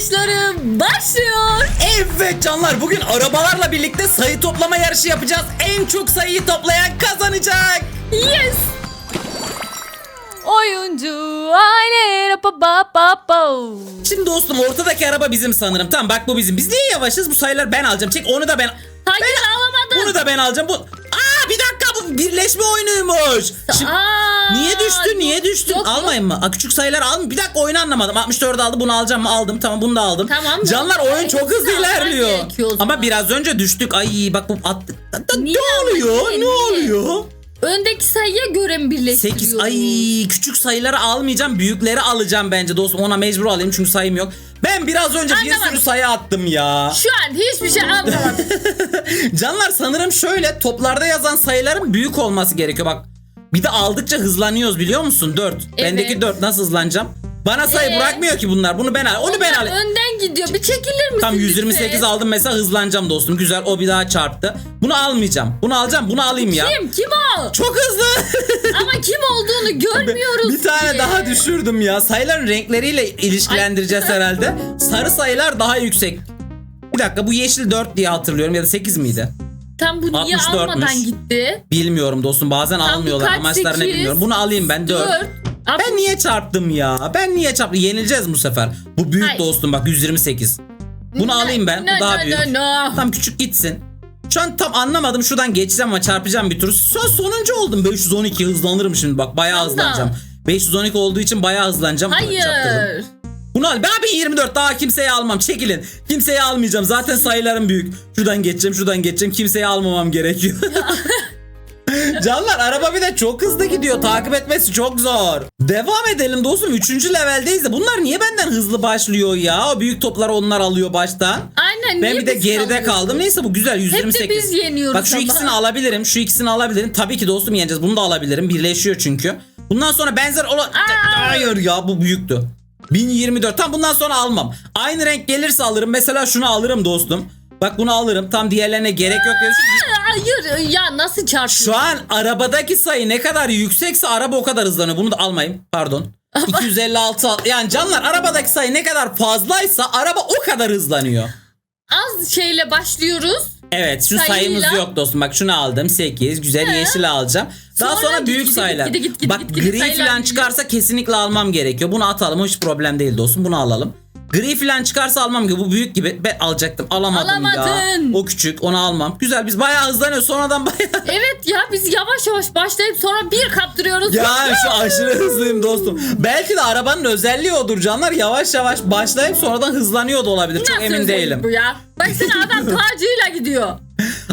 yarışları başlıyor. Evet canlar bugün arabalarla birlikte sayı toplama yarışı yapacağız. En çok sayıyı toplayan kazanacak. Yes. Oyuncu aile pa pa pa pa. Şimdi dostum ortadaki araba bizim sanırım. Tamam bak bu bizim. Biz niye yavaşız? Bu sayıları ben alacağım. Çek onu da ben. Hayır alamadım. Bunu da ben alacağım. Bu Aa bir dakika bu birleşme oyunuymuş. Şimdi- Aa, Niye düştü? Niye düştü? yok. Almayın mı? Aa, küçük sayılar alın. Bir dakika oyunu anlamadım. 64 aldı. Bunu alacağım mı? Aldım. Tamam bunu da aldım. Tamam. Canlar oyun çok hızlı Hepsini alman ilerliyor. gerekiyor o zaman. Ama biraz önce düştük. Ay bak bu. Niye Ne ama? oluyor? Niye? Ne Niye? oluyor? Öndeki sayıya göre mi 8 birleştiriyoruz? ay küçük sayıları almayacağım büyükleri alacağım bence dostum ona mecbur alayım çünkü sayım yok. Ben biraz önce bir Anlamadım. sürü sayı attım ya. Şu an hiçbir şey anlamadım. Canlar sanırım şöyle toplarda yazan sayıların büyük olması gerekiyor bak. Bir de aldıkça hızlanıyoruz biliyor musun? 4. Bendeki 4 nasıl hızlanacağım? Bana sayı Ee? bırakmıyor ki bunlar. Bunu ben al. Onu ben alayım. önden gidiyor. Bir çekilir misin? Tam 128 lütfen? aldım mesela hızlanacağım dostum. Güzel o bir daha çarptı. Bunu almayacağım. Bunu alacağım. Bunu alayım ya. Kim? Kim o? Çok hızlı. Ama kim olduğunu görmüyoruz Bir tane ki. daha düşürdüm ya. Sayıların renkleriyle ilişkilendireceğiz herhalde. Sarı sayılar daha yüksek. Bir dakika bu yeşil 4 diye hatırlıyorum ya da 8 miydi? Tam bu niye 64'müş. almadan gitti? Bilmiyorum dostum bazen bu almıyorlar kaç, sekiz? bilmiyorum. Bunu alayım ben 4. 4. Ben niye çarptım ya? Ben niye çarptım? Yenileceğiz bu sefer. Bu büyük Hayır. dostum bak 128. Bunu alayım ben. Bu daha büyük. No, no. Tam küçük gitsin. Şu an tam anlamadım. Şuradan geçeceğim ama çarpacağım bir tur. Son sonuncu oldum. 512 hızlanırım şimdi bak. Bayağı Tam hızlanacağım. 512 olduğu için bayağı hızlanacağım. Çarptırdım. Hayır. Bunu al. Ben abi 24 daha kimseye almam. Çekilin. Kimseye almayacağım. Zaten sayılarım büyük. Şuradan geçeceğim, şuradan geçeceğim. Kimseye almamam gerekiyor. Canlar araba bir de çok hızlı gidiyor. Takip etmesi çok zor. Devam edelim dostum. Üçüncü leveldeyiz de. Bunlar niye benden hızlı başlıyor ya? O büyük topları onlar alıyor baştan. Aynen. Ben niye bir de biz geride kalıyoruz? kaldım. Neyse bu güzel 128. biz yeniyoruz Bak şu ama. ikisini alabilirim. Şu ikisini alabilirim. Tabii ki dostum yeneceğiz. Bunu da alabilirim. Birleşiyor çünkü. Bundan sonra benzer olan... Hayır ya bu büyüktü. 1024. Tam bundan sonra almam. Aynı renk gelirse alırım. Mesela şunu alırım dostum. Bak bunu alırım. Tam diğerlerine gerek yok. diyorsun. Hayır ya nasıl çarpıyor? Şu an arabadaki sayı ne kadar yüksekse araba o kadar hızlanıyor. Bunu da almayayım. Pardon. 256 al- yani canlar arabadaki sayı ne kadar fazlaysa araba o kadar hızlanıyor. Az şeyle başlıyoruz. Evet şu Sayıyla. sayımız yok dostum. Bak şunu aldım 8. Güzel yeşil alacağım. Daha Sonra sonra, git, büyük git, sayılar. git, git, git, Bak git, git, gri sayılar falan büyüyor. çıkarsa kesinlikle almam gerekiyor. Bunu atalım. Hiç problem değil dostum. Bunu alalım. Gri falan çıkarsa almam gibi. Bu büyük gibi. Ben alacaktım. Alamadım ya. Alamadın. O küçük. Onu almam. Güzel. Biz bayağı hızlanıyoruz. Sonradan bayağı. Evet ya biz yavaş yavaş başlayıp sonra bir kaptırıyoruz. Ya şu aşırı hızlıyım dostum. Belki de arabanın özelliği odur canlar. Yavaş yavaş başlayıp sonradan hızlanıyor da olabilir. Çok Nasıl emin değilim. Bu ya. Baksana adam tacıyla gidiyor.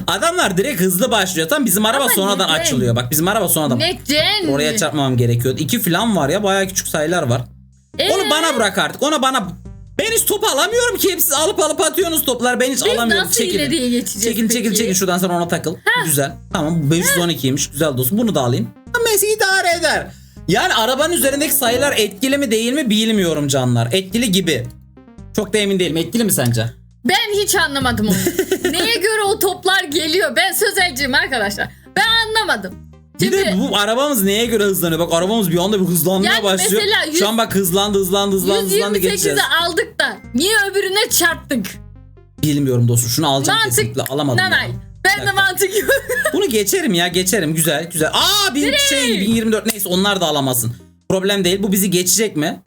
Adamlar direkt hızlı başlıyor. Tam bizim araba Ama sonradan neden? açılıyor. Bak bizim araba sonradan. Neden? Oraya çarpmamam gerekiyordu. İki falan var ya bayağı küçük sayılar var. Ee, Onu bana bırak artık. Ona bana ben hiç top alamıyorum ki. Hepsi alıp alıp atıyorsunuz toplar. Ben hiç Biz alamıyorum. nasıl ileriye geçeceğiz Çekil çekil peki? çekil şuradan sonra ona takıl. Güzel. Tamam bu 512'ymiş. Güzel dostum. Bunu da alayım. Messi idare eder. Yani arabanın üzerindeki sayılar etkili mi değil mi bilmiyorum canlar. Etkili gibi. Çok da emin değilim. Etkili mi sence? Ben hiç anlamadım onu. Neye göre o toplar geliyor? Ben sözelciyim arkadaşlar. Ben anlamadım. Bir de Şimdi bu arabamız neye göre hızlanıyor? Bak arabamız bir anda bir hızlanmaya Yani başlıyor. mesela yüz- Şu an bak hızlandı hızlandı hızlandı hızlandı geçeceğiz. 128'i aldık da niye öbürüne çarptık? Bilmiyorum dostum şunu alacağım Mantık. kesinlikle alamadım. ya. Nanay. Ben de mantık yok. Bunu geçerim ya geçerim güzel güzel. Aa bir şey 1024 neyse onlar da alamasın. Problem değil bu bizi geçecek mi?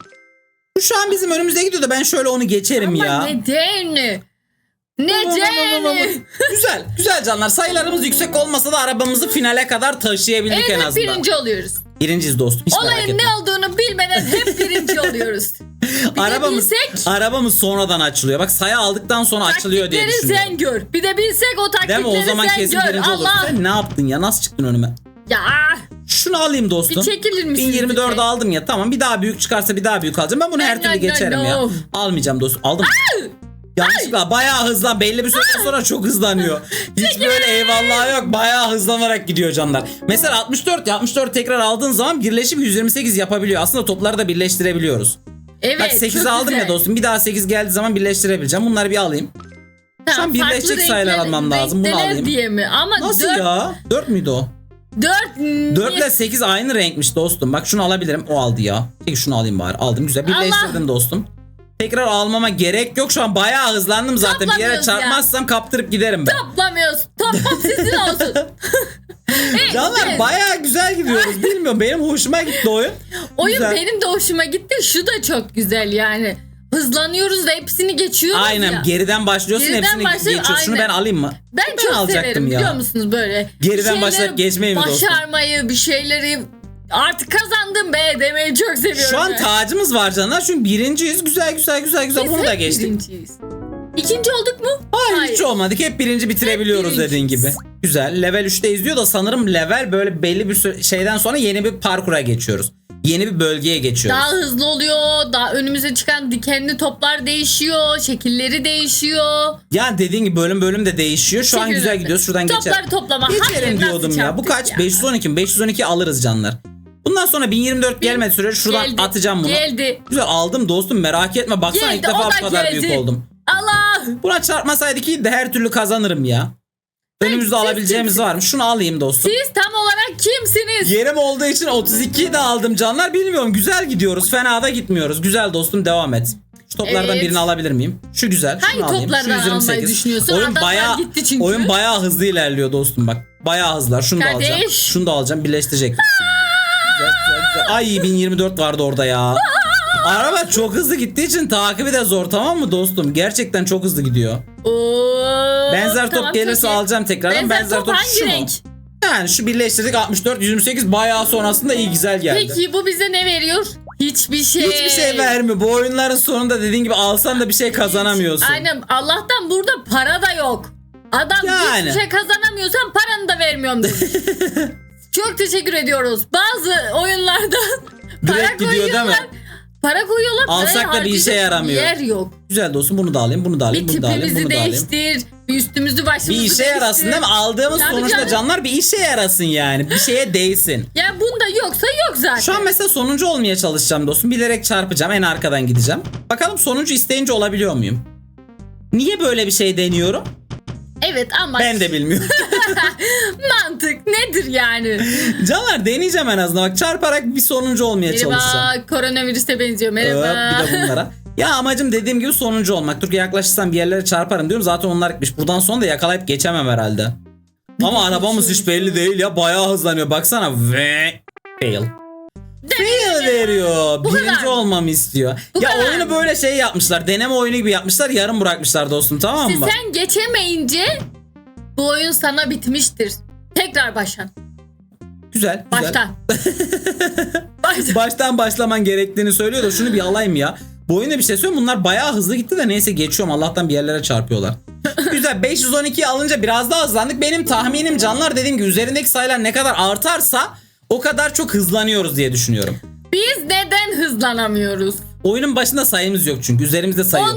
Bu şu an bizim önümüzde gidiyor da ben şöyle onu geçerim Ama ya. neden? Neden? güzel güzel canlar sayılarımız yüksek olmasa da arabamızı finale kadar taşıyabildik en Evet azından. birinci oluyoruz. Birinciyiz dostum hiç merak Olayın etme. ne olduğunu bilmeden hep birinci oluyoruz. Bir arabamız, de bilsek arabamız sonradan açılıyor. Bak sayı aldıktan sonra açılıyor diye düşünüyorum. sen gör. Bir de bilsek o Değil taktikleri mi? O zaman kesin gör. birinci olursun. Sen ne yaptın ya? Nasıl çıktın önüme? Ya Şunu alayım dostum. bir çekilir misin? 1024 aldım ya tamam bir daha büyük çıkarsa bir daha büyük alacağım. Ben bunu her türlü no, geçerim no. ya. Almayacağım dostum. Aldım. Yanlışlıkla bayağı hızlan belli bir süre sonra çok hızlanıyor. Hiç böyle eyvallah yok. Bayağı hızlanarak gidiyor canlar. Mesela 64 ya 64 tekrar aldığın zaman birleşip 128 yapabiliyor. Aslında topları da birleştirebiliyoruz. Evet. Bak 8 çok aldım güzel. ya dostum. Bir daha 8 geldiği zaman birleştirebileceğim. Bunları bir alayım. Tamam, an birleşecek sayılar almam lazım. Bunu alayım. diye mi? Ama Nasıl 4, ya? 4 müydü o? 4, 4 ile 8 aynı renkmiş dostum. Bak şunu alabilirim. O aldı ya. Peki şunu alayım bari. Aldım güzel. Birleştirdim dostum. Tekrar almama gerek yok. Şu an bayağı hızlandım zaten. Bir yere Toplamıyoruz ya. çarpmazsam kaptırıp giderim ben. Toplamıyoruz. Toplam sizin olsun. Evet, Canlar evet. bayağı güzel gidiyoruz. Bilmiyorum benim hoşuma gitti oyun. Oyun Güzel. benim de hoşuma gitti. Şu da çok güzel yani. Hızlanıyoruz da hepsini geçiyoruz Aynen ya. geriden başlıyorsun Geriden hepsini başlayıp geçiyorsun. Şunu ben alayım mı? Ben, Ben çok alacaktım severim ya. biliyor musunuz böyle. Geriden başlayıp geçmeyi mi dostum? Başarmayı bir şeyleri artık kazandım be demeyi çok seviyorum. Şu an ben. tacımız var canlar çünkü birinciyiz. Güzel güzel güzel güzel Biz bunu da hep geçtik. birinciyiz. İkinci olduk mu? Hayır, hiç olmadık. Hep birinci bitirebiliyoruz Hep dediğin gibi. Güzel. Level 3'te izliyor da sanırım level böyle belli bir süre- şeyden sonra yeni bir parkura geçiyoruz. Yeni bir bölgeye geçiyoruz. Daha hızlı oluyor. Daha önümüze çıkan dikenli toplar değişiyor. Şekilleri değişiyor. Yani dediğin gibi bölüm bölüm de değişiyor. Şu an güzel gidiyoruz. Şuradan Topları geçelim. toplama. Geçelim Hayır, nasıl diyordum ya. Bu çarptık kaç? 512 mi? 512 alırız canlar. Bundan sonra 1024 gelmedi süre şuradan Geldi, atacağım bunu. Geldi. Güzel aldım dostum merak etme. Baksana ilk Geldi, defa o bu da kadar geldi. büyük oldum. Allah. Buna çarpmasaydık iyi de her türlü kazanırım ya. Önümüzde siz alabileceğimiz kimsiniz? varmış. Şunu alayım dostum. Siz tam olarak kimsiniz? Yerim olduğu için 32'yi de aldım canlar. Bilmiyorum güzel gidiyoruz. Fena da gitmiyoruz. Güzel dostum devam et. Şu toplardan Evet. birini alabilir miyim? Şu güzel. Hangi şunu alayım. toplardan Şu 128. almayı düşünüyorsun? Oyun Adamlar bayağı, gitti çünkü. oyun bayağı hızlı ilerliyor dostum bak. Bayağı hızlılar. Şunu da Kardeş. alacağım. Şunu da alacağım. Birleştirecek. Ay 1024 vardı orada ya. Araba çok hızlı gittiği için takibi de zor tamam mı dostum? Gerçekten çok hızlı gidiyor. Oo, Benzer top tamam, gelirse iyi. alacağım tekrardan. Benzer, top, top, hangi şu mu? renk? Yani şu birleştirdik 64 128 bayağı sonrasında iyi güzel geldi. Peki bu bize ne veriyor? Hiçbir şey. Hiçbir şey vermiyor. Bu oyunların sonunda dediğin gibi alsan da bir şey kazanamıyorsun. Aynen Allah'tan burada para da yok. Adam Yani. hiçbir şey kazanamıyorsan paranı da vermiyorum. Çok teşekkür ediyoruz. Bazı oyunlarda para Direkt gidiyor değil mi? koyuyorlar. Para koyuyorlar. Alsak parayı da bir işe harcayacak yaramıyor. Yer yok. Güzel dostum bunu da alayım, bunu da alayım, Bir bunu da alayım, tipimizi bunu da alayım. değiştir. Bir üstümüzü başımızı Bir işe değiştir. yarasın değil mi? Aldığımız Tabii sonuçta canım. canlar bir işe yarasın yani. Bir şeye değsin. Ya bunda yoksa yok zaten. Şu an mesela sonuncu olmaya çalışacağım dostum. Bilerek çarpacağım. En arkadan gideceğim. Bakalım sonuncu isteyince olabiliyor muyum? Niye böyle bir şey deniyorum? Evet ama Ben de bilmiyorum. mantık nedir yani? Canlar deneyeceğim en azından. Bak çarparak bir sonuncu olmaya çalışacağım. Merhaba koronavirüse benziyor Ee, merhaba. bir de bunlara. Ya amacım dediğim gibi sonuncu olmak. Dur yaklaşırsam bir yerlere çarparım diyorum. Zaten onlar gitmiş. Buradan sonra da yakalayıp geçemem herhalde. Ama arabamız hiç belli değil ya. Bayağı hızlanıyor. Baksana. Ve fail. Fail veriyor. Bu Birinci kadar. olmamı istiyor. Bu ya kadar. oyunu böyle şey yapmışlar. Deneme oyunu gibi yapmışlar. Yarım bırakmışlar dostum tamam mı? Sen geçemeyince bu oyun sana bitmiştir. Tekrar baştan. Güzel. güzel. Baştan. Baştan. Baştan başlaman gerektiğini söylüyor da şunu bir alayım ya. Bu oyunda bir şey söyleyeyim bunlar bayağı hızlı gitti de neyse geçiyorum Allah'tan bir yerlere çarpıyorlar. Güzel 512'yi alınca biraz daha hızlandık. Benim tahminim canlar dediğim gibi üzerindeki sayılar ne kadar artarsa o kadar çok hızlanıyoruz diye düşünüyorum. Biz neden hızlanamıyoruz? Oyunun başında sayımız yok çünkü üzerimizde sayı yok.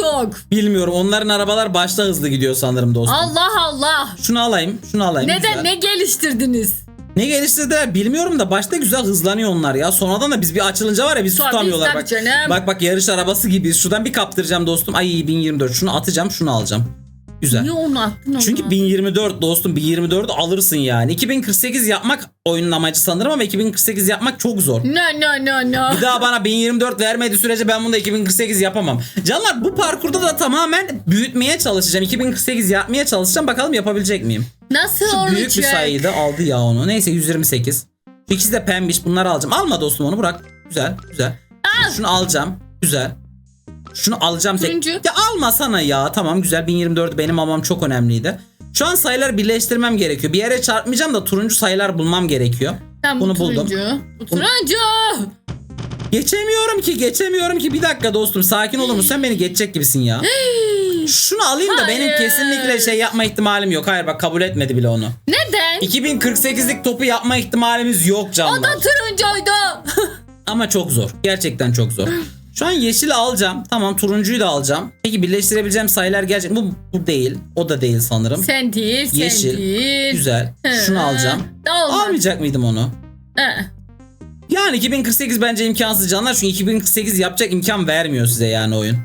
Yok. Bilmiyorum onların arabalar başta hızlı gidiyor sanırım dostum. Allah Allah. Şunu alayım şunu alayım. Neden güzel. ne geliştirdiniz? Ne geliştirdiler bilmiyorum da başta güzel hızlanıyor onlar ya. Sonradan da biz bir açılınca var ya biz Tabii, tutamıyorlar. Bak, canım. bak bak yarış arabası gibiyiz. Şuradan bir kaptıracağım dostum. Ay 1024 şunu atacağım şunu alacağım. Güzel. Niye onu attın onu? Çünkü 1024 dostum 1024 alırsın yani. 2048 yapmak oyunun amacı sanırım ama 2048 yapmak çok zor. No no no no. Bir daha bana 1024 vermediği sürece ben bunu da 2048 yapamam. Canlar bu parkurda da tamamen büyütmeye çalışacağım. 2048 yapmaya çalışacağım. Bakalım yapabilecek miyim? Nasıl Şu olacak? büyük bir sayıydı aldı ya onu. Neyse 128. Şu ikisi de pembiş bunları alacağım. Alma dostum onu bırak. Güzel güzel. Şunu alacağım. Güzel. Şunu alacağım. Turuncu. Ya almasana ya. Tamam güzel 1024 benim almam çok önemliydi. Şu an sayıları birleştirmem gerekiyor. Bir yere çarpmayacağım da turuncu sayılar bulmam gerekiyor. Tamam, Bunu bu buldum. turuncu. Bu turuncu. Geçemiyorum ki geçemiyorum ki. Bir dakika dostum sakin olur musun? Sen beni geçecek gibisin ya. Şunu alayım da benim Hayır. kesinlikle şey yapma ihtimalim yok. Hayır bak kabul etmedi bile onu. Neden? 2048'lik topu yapma ihtimalimiz yok O canlar. da turuncuydu. Ama çok zor. Gerçekten çok zor. Şu an yeşili alacağım. Tamam turuncuyu da alacağım. Peki birleştirebileceğim sayılar gerçek bu bu değil. O da değil sanırım. sen değil, sen Yeşil. değil. Güzel. Hı. Şunu alacağım. Olmaz. Almayacak mıydım onu? Hı. Yani 2048 bence imkansız canlar. Çünkü 2048 yapacak imkan vermiyor size yani oyun.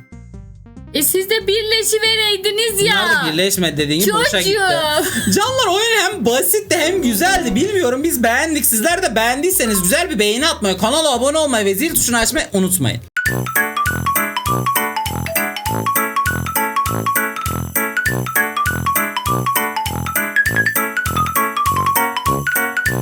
E siz de birleşi vereydiniz ya. Bunlar da birleşmedi dediğin gibi boşa gitti. Canlar oyun hem basitti hem güzeldi. Bilmiyorum biz beğendik. Sizler de beğendiyseniz güzel bir beğeni atmayı, kanala abone olmayı ve zil tuşunu açmayı unutmayın. Bye.